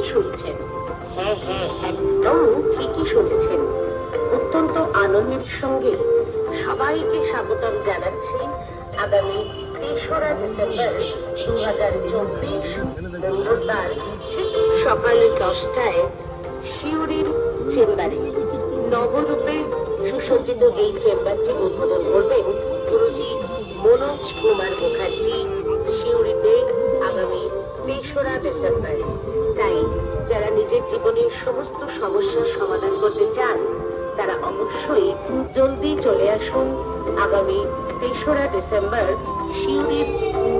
ঠিকই শুনছেন। হ্যাঁ হ্যাঁ একদম ঠিকই শুনেছেন। অত্যন্ত আনন্দের সঙ্গে সবাইকে স্বাগতম জানাচ্ছি আগামী তেসরা ডিসেম্বর দু হাজার চব্বিশ মঙ্গলবার ঠিক সকাল দশটায় শিউরির চেম্বারে। নবরূপে সুসজ্জিত এই চেম্বারটি উদ্বোধন করবেন গুরুজি মনোজ কুমার মুখার্জি শিউরিতে আগামী তেসরা ডিসেম্বর। তাই যারা নিজের জীবনের সমস্ত সমস্যার সমাধান করতে চান, তারা অবশ্যই জলদি চলে আসুন আগামী তেসরা ডিসেম্বর শিউরির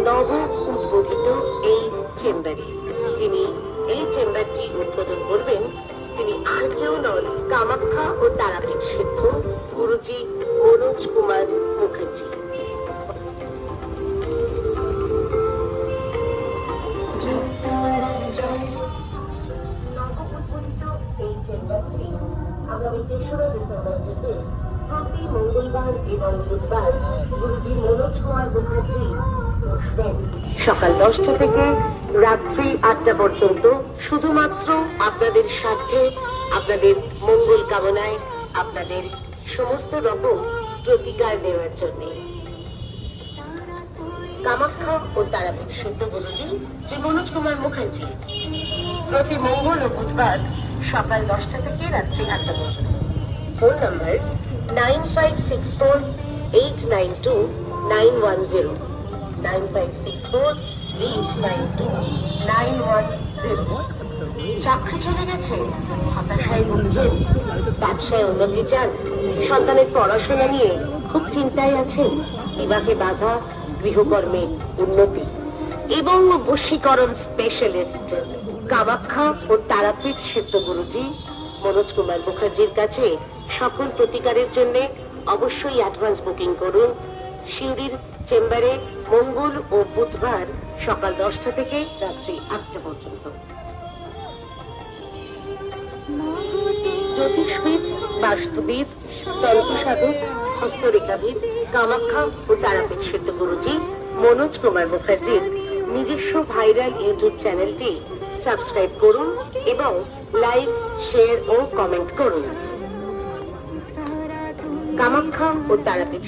নব উদ্বোধিত এই চেম্বারে। যিনি এই চেম্বারটি উদ্বোধন করবেন, তিনি আর কেউ নন কামাখ্যা ও তারাপীঠ সিদ্ধ গুরুজি মনোজ কুমার আগামী তেসরা ডিসেম্বর থেকে প্রতি মঙ্গলবার এবং বুধবার গুরুজি মনোজ কুমার মুখার্জি সকাল দশটা থেকে রাত্রি আটটা পর্যন্ত শুধুমাত্র আপনাদের স্বার্থে আপনাদের মঙ্গল কামনায় আপনাদের সমস্ত রকম প্রতিকার দেওয়ার জন্য। কামাখ্যা ও তারাপীঠ সিদ্ধ গুরুজি শ্রী মনোজ কুমার মুখার্জি প্রতি মঙ্গল ও বুধবার সকাল দশটা থেকে রাত্রি আটটা পর্যন্ত। Phone number nine five six four eight nine two nine one zero. Nine five six four eight nine two nine one zero. চাকরি চলে গেছে। হতাশায় ভুগছেন ব্যবসায় উন্নতি চান। সন্তানের পড়াশোনা নিয়ে খুব চিন্তায় আছেন। বিবাহে বাধা, গৃহকর্মে উন্নতি। এবং বশীকরণ স্পেশালিস্ট কামাখ্যা ও তারাপীঠ সিদ্ধ গুরুজি মনোজ কুমার মুখার্জির কাছে সকল প্রতিকারের জন্য অবশ্যই অ্যাডভান্স বুকিং করুন। শিউরির চেম্বারে মঙ্গল ও বুধবার সকাল দশটা থেকে রাত্রি আটটা পর্যন্ত। জ্যোতিষবিদ, বাস্তুবিদ তন্ত্রসাধক হস্তরেখাবিদ, কামাখ্যা ও তারাপীঠ সিদ্ধ গুরুজি মনোজ কুমার মুখার্জির নিজস্ব ভাইরাল ইউটিউব চ্যানেলটি সাবস্ক্রাইব করুন এবং লাইক, শেয়ার ও কমেন্ট করুন। কামাখ্যা ও তারাপীঠ।